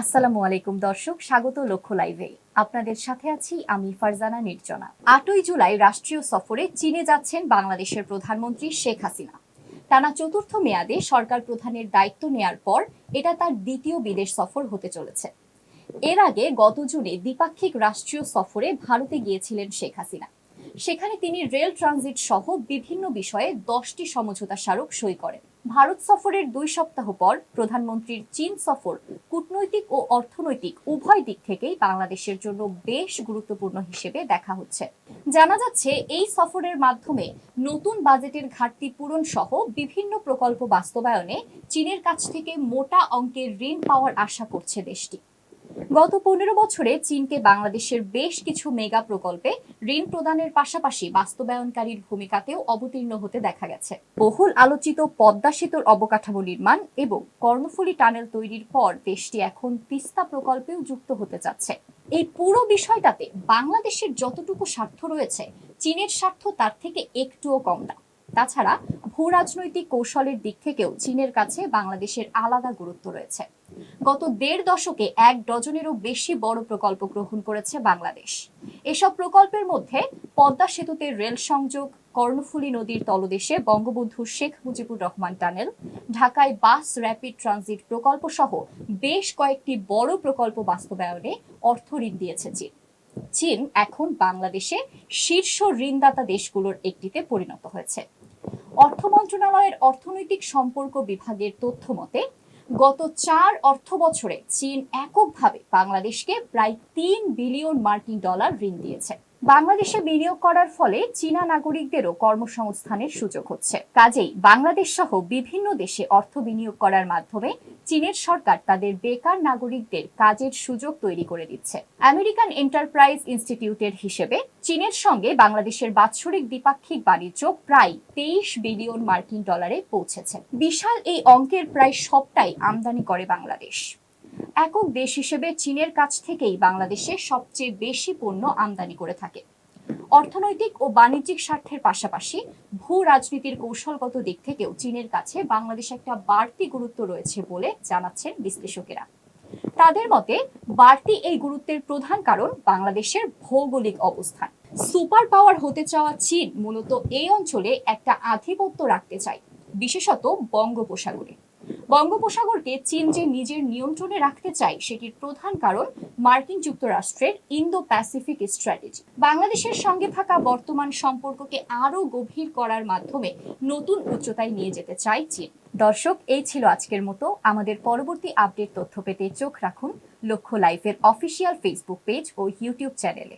আসসালামু আলাইকুম দর্শক, স্বাগত লক্ষ্য লাইভে। আপনাদের সাথে আছি আমি ফারজানা নির্জনা। আটই জুলাই রাষ্ট্রীয় সফরে চীনে যাচ্ছেন বাংলাদেশের প্রধানমন্ত্রী শেখ হাসিনা। টানা চতুর্থ মেয়াদে সরকার প্রধানের দায়িত্ব নেয়ার পর এটা তার দ্বিতীয় বিদেশ সফর হতে চলেছে। এর আগে গত জুনে দ্বিপাক্ষিক রাষ্ট্রীয় সফরে ভারতে গিয়েছিলেন শেখ হাসিনা। সেখানে তিনি রেল ট্রানজিট সহ বিভিন্ন বিষয়ে দশটি সমঝোতা স্মারক সই করেন। ভারত সফরের দুই সপ্তাহ পর প্রধানমন্ত্রীর চীন সফর কূটনৈতিক ও অর্থনৈতিক উভয় দিক থেকেই বাংলাদেশের জন্য বেশ গুরুত্বপূর্ণ হিসেবে দেখা হচ্ছে। জানা যাচ্ছে, এই সফরের মাধ্যমে নতুন বাজেটের ঘাটতি পূরণ সহ বিভিন্ন প্রকল্প বাস্তবায়নে চীনের কাছ থেকে মোটা অঙ্কের ঋণ পাওয়ার আশা করছে দেশটি। গত পনেরো বছরে চীনকে বাংলাদেশের বেশ কিছু মেগা প্রকল্পে ঋণ প্রদানের পাশাপাশি বাস্তবায়নকারীর ভূমিকাতেও অবতীর্ণ হতে দেখা গেছে। বহুল আলোচিত পদ্মা সেতুর অবকাঠামো নির্মাণ এবং কর্ণফুলী টানেল তৈরির পর দেশটি এখন তিস্তা প্রকল্পেও যুক্ত হতে যাচ্ছে এই পুরো বিষয়টাতে বাংলাদেশের যতটুকু স্বার্থ রয়েছে, চীনের স্বার্থ তার থেকে একটুও কম না। তাছাড়া ভূ রাজনৈতিক কৌশলের দিক থেকেও চীনের কাছে বাংলাদেশের আলাদা গুরুত্ব রয়েছে। গত দেড় দশকে এক ডজনেরও বেশি বড় প্রকল্প গ্রহণ করেছে বাংলাদেশ। এসব প্রকল্পের মধ্যে পদ্মা সেতুতে রেল সংযোগ, কর্ণফুলী নদীর তলদেশে বঙ্গবন্ধু শেখ মুজিবুর রহমান টানেল, ঢাকায় বাস র্যাপিড ট্রানজিট প্রকল্প সহ বেশ কয়েকটি বড় প্রকল্প বাস্তবায়নে অর্থ ঋণ দিয়েছে চীন। চীন এখন বাংলাদেশে শীর্ষ ঋণদাতা দেশগুলোর একটিতে পরিণত হয়েছে। অর্থ মন্ত্রণালয়ের অর্থনৈতিক সম্পর্ক বিভাগের তথ্য মতে, গত চার অর্থ বছরে চীন এককভাবে বাংলাদেশকে প্রায় তিন বিলিয়ন মার্কিন ডলার ঋণ দিয়েছে। বাংলাদেশে বিনিয়োগ করার ফলে চীনা নাগরিকদেরও কর্মসংস্থানের সুযোগ হচ্ছে। কাজেই বাংলাদেশ সহ বিভিন্ন দেশে অর্থ বিনিয়োগ করার মাধ্যমে চীনের সরকার তাদের বেকার নাগরিকদের কাজের সুযোগ তৈরি করে দিচ্ছে। আমেরিকান এন্টারপ্রাইজ ইনস্টিটিউটের হিসেবে চীনের সঙ্গে বাংলাদেশের বাৎসরিক দ্বিপাক্ষিক বাণিজ্য প্রায় তেইশ বিলিয়ন মার্কিন ডলারে পৌঁছেছে। বিশাল এই অঙ্কের প্রায় সবটাই আমদানি করে বাংলাদেশ। একক দেশ হিসেবে চীনের কাছ থেকেই বাংলাদেশে সবচেয়ে বেশি পণ্য আমদানি করে থাকে। অর্থনৈতিক ও বাণিজ্যিক স্বার্থের পাশাপাশি ভূ রাজনীতির কৌশলগত দিক থেকেও চীনের কাছে বাংলাদেশ একটা বাড়তি গুরুত্ব রয়েছে বলে জানাচ্ছেন বিশ্লেষকেরা। তাদের মতে, বাড়তি এই গুরুত্বের প্রধান কারণ বাংলাদেশের ভৌগোলিক অবস্থান। সুপার পাওয়ার হতে চাওয়া চীন মূলত এই অঞ্চলে একটা আধিপত্য রাখতে চায়, বিশেষত বঙ্গোপসাগরে। বঙ্গোপসাগরকে চীন যে নিজের নিয়ন্ত্রণে রাখতে চায়, সেটির প্রধান কারণ মার্কিন যুক্তরাষ্ট্রের ইন্দো প্যাসিফিক স্ট্র্যাটেজি। বাংলাদেশের সঙ্গে থাকা বর্তমান সম্পর্ককে আরও গভীর করার মাধ্যমে নতুন উচ্চতায় নিয়ে যেতে চায় চীন। দর্শক, এই ছিল আজকের মতো। আমাদের পরবর্তী আপডেট তথ্য পেতে চোখ রাখুন লক্ষ্য লাইফের অফিসিয়াল ফেসবুক পেজ ও ইউটিউব চ্যানেলে।